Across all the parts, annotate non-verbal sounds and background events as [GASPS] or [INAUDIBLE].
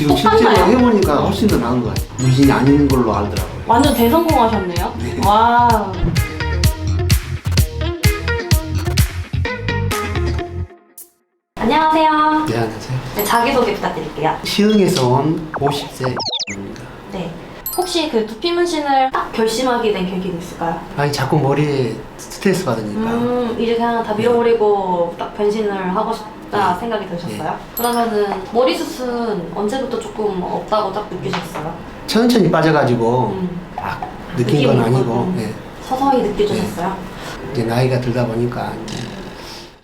지금 실제로 똑같나요? 해보니까 훨씬 더 나은 것 같아요. 문신이 아닌 걸로 알더라고요. 완전 대성공하셨네요. [LAUGHS] 네. 와. 안녕하세요. 네, 안녕하세요. 네, 자기소개 부탁드릴게요. 시흥에서 온 50세 입니다. 네. 혹시 그 두피 문신을 딱 결심하게 된 계기가 있을까요? 아니, 자꾸 머리에 스트레스 받으니까. 음, 이제 그냥 다 밀어버리고 딱 변신을 하고 싶 다 생각이 드셨어요? 그러면은 머리숱은 언제부터 조금 없다고 딱 느끼셨어요? 천천히 빠져가지고 음, 막 느낀 건 아니고 있거든. 네. 서서히 느껴지셨어요? 이제 나이가 들다 보니까 이제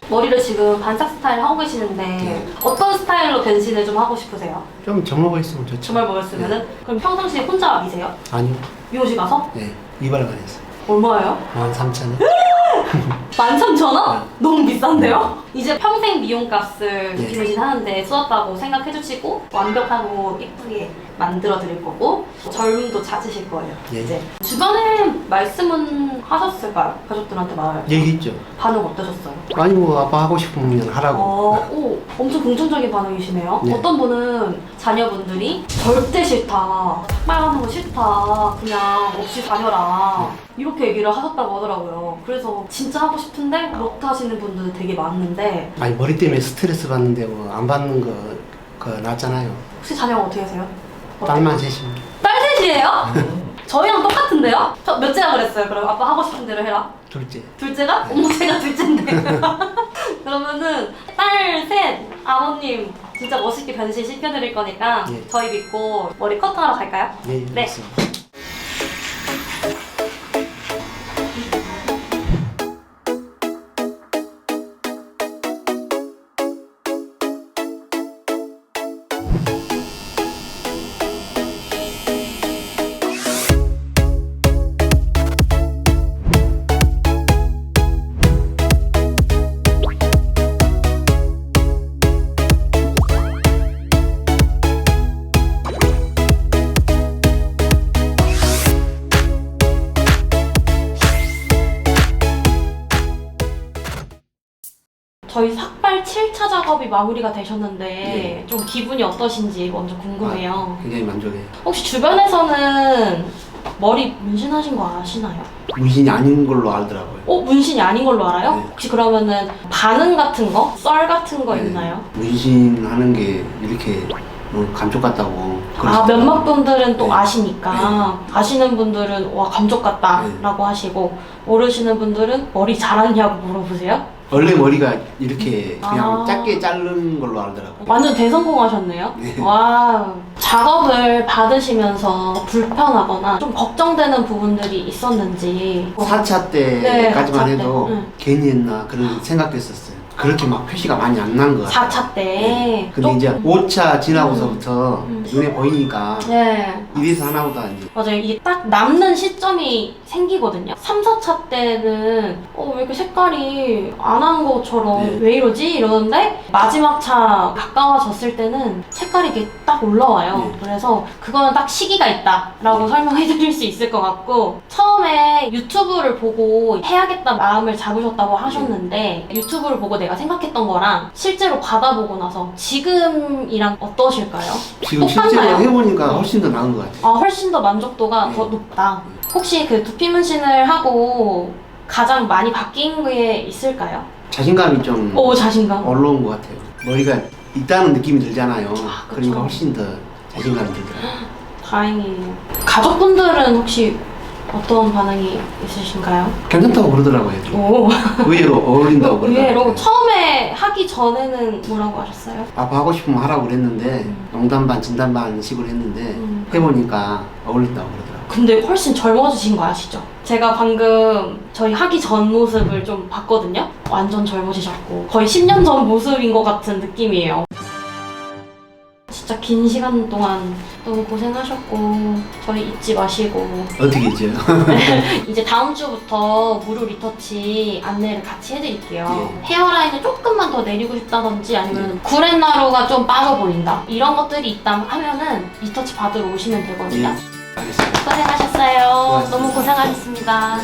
머리를 지금 반삭 스타일 하고 계시는데 네. 어떤 스타일로 변신을 좀 하고 싶으세요? 좀 젊어 있으면 좋죠. 주말 먹었으면은 그럼 평상시에 혼자 미세요? 아니요. 미용실 가서? 네. 이발관 했어요. 얼마예요? 13,000원. [LAUGHS] [LAUGHS] 13,000원? 너무 비싼데요? 이제 평생 미용값을 네. 두피문신 하는데 쓰었다고 생각해 주시고 완벽하고 예쁘게 만들어 드릴 거고 젊음도 찾으실 거예요 예. 이제 주변에 말씀은 하셨을까요? 가족들한테 말 얘기했죠. 반응 어떠셨어요? 아니, 뭐, 아빠 하고 싶으면 하라고. 어, 오, 엄청 긍정적인 반응이시네요. 네. 어떤 분은 자녀분들이 절대 싫다, 삭발하는 거 싫다, 그냥 없이 다녀라 이렇게 얘기를 하셨다고 하더라고요. 그래서 진짜 하고 싶은데 못 하시는 분들 되게 많은데 아니, 머리 때문에 스트레스 받는데 뭐, 안 받는 거, 그, 낫잖아요. 혹시 자녀가 어떻게 되세요? 딸만 셋입니다. 딸 셋이에요? 저희랑 똑같은데요? 저 몇째라 그랬어요? 그럼 아빠 하고 싶은 대로 해라. 둘째. 둘째가? 어머 제가 둘째인데 [LAUGHS] 그러면은 딸 셋 아버님 진짜 멋있게 변신 시켜드릴 거니까 예. 저희 믿고 머리 커트하러 갈까요? 네, 네. 알겠습니다. 저희 삭발 7차 작업이 마무리가 되셨는데 네. 좀 기분이 어떠신지 먼저 궁금해요 굉장히 만족해요. 혹시 주변에서는 머리 문신하신 거 아시나요? 문신이 아닌 걸로 알더라고요. 어? 문신이 아닌 걸로 알아요? 네. 혹시 그러면은 반응 같은 거? 썰 같은 거 네. 있나요? 문신하는 게 이렇게 어, 감쪽 같다고. 아 그러시더라고요. 몇몇 분들은 또 네. 아시니까 아시는 분들은 와 감쪽 같다라고 하시고 모르시는 분들은 머리 잘하냐고 물어보세요. 원래 머리가 이렇게 그냥 아. 짧게 자른 걸로 알더라고요. 완전 대성공하셨네요. 네. 와 작업을 받으시면서 불편하거나 좀 걱정되는 부분들이 있었는지 4차 네, 때까지만 4차 때. 해도 응. 괜히 했나 그런 생각도 했었어요. 그렇게 막 표시가 많이 안 난 것 같아요. 4차 때 근데 이제 5차 지나고서부터 음. 눈에 보이니까 네 이래서 하나보다 이제 맞아요. 이게 딱 남는 시점이 생기거든요. 3, 4차 때는 어, 왜 이렇게 색깔이 안 한 것처럼 네. 왜 이러지? 이러는데 마지막 차 가까워졌을 때는 색깔이 이렇게 딱 올라와요. 네. 그래서 그거는 딱 시기가 있다라고 설명해 드릴 수 있을 것 같고 처음에 유튜브를 보고 해야겠다 마음을 잡으셨다고 하셨는데 유튜브를 보고 내가 생각했던 거랑 실제로 받아보고 나서 지금이랑 어떠실까요? 지금 똑같나요? 실제로 해보니까 훨씬 더 나은 것 같아요. 아, 훨씬 더 만족도가 네. 더 높다. 혹시 그 두피 문신을 하고 가장 많이 바뀐 게 있을까요? 자신감이 좀 오, 자신감. 올라온 것 같아요. 머리가 있다는 느낌이 들잖아요. 아, 그쵸. 그러니까 훨씬 더 자신감이 들더라고요. [GASPS] 다행이에요. 가족분들은 혹시 어떤 반응이 있으신가요? 괜찮다고 그러더라고요. 오, 의외로 어울린다고 [LAUGHS] 그러더라고요. 의외로 처음에 하기 전에는 뭐라고 하셨어요? 아빠 하고 싶으면 하라고 그랬는데 음. 농담 반 진담 반 식으로 했는데 음. 해보니까 어울린다고 그러더라고요. 근데 훨씬 젊어지신 거 아시죠? 제가 방금 저희 하기 전 모습을 좀 봤거든요? 완전 젊어지셨고 거의 10년 전 모습인 것 같은 느낌이에요. 진짜 긴 시간 동안 너무 고생하셨고 저희 잊지 마시고 어떻게 있죠? [LAUGHS] 이제 다음 주부터 무료 리터치 안내를 같이 해드릴게요. 예. 헤어라인을 조금만 더 내리고 싶다든지 아니면 구렛나루가 좀 빠져 보인다 이런 것들이 있다 하면은 리터치 받으러 오시면 되거든요. 예. 알겠습니다. 고생하셨어요. 수고하셨습니다. 너무 고생하셨습니다.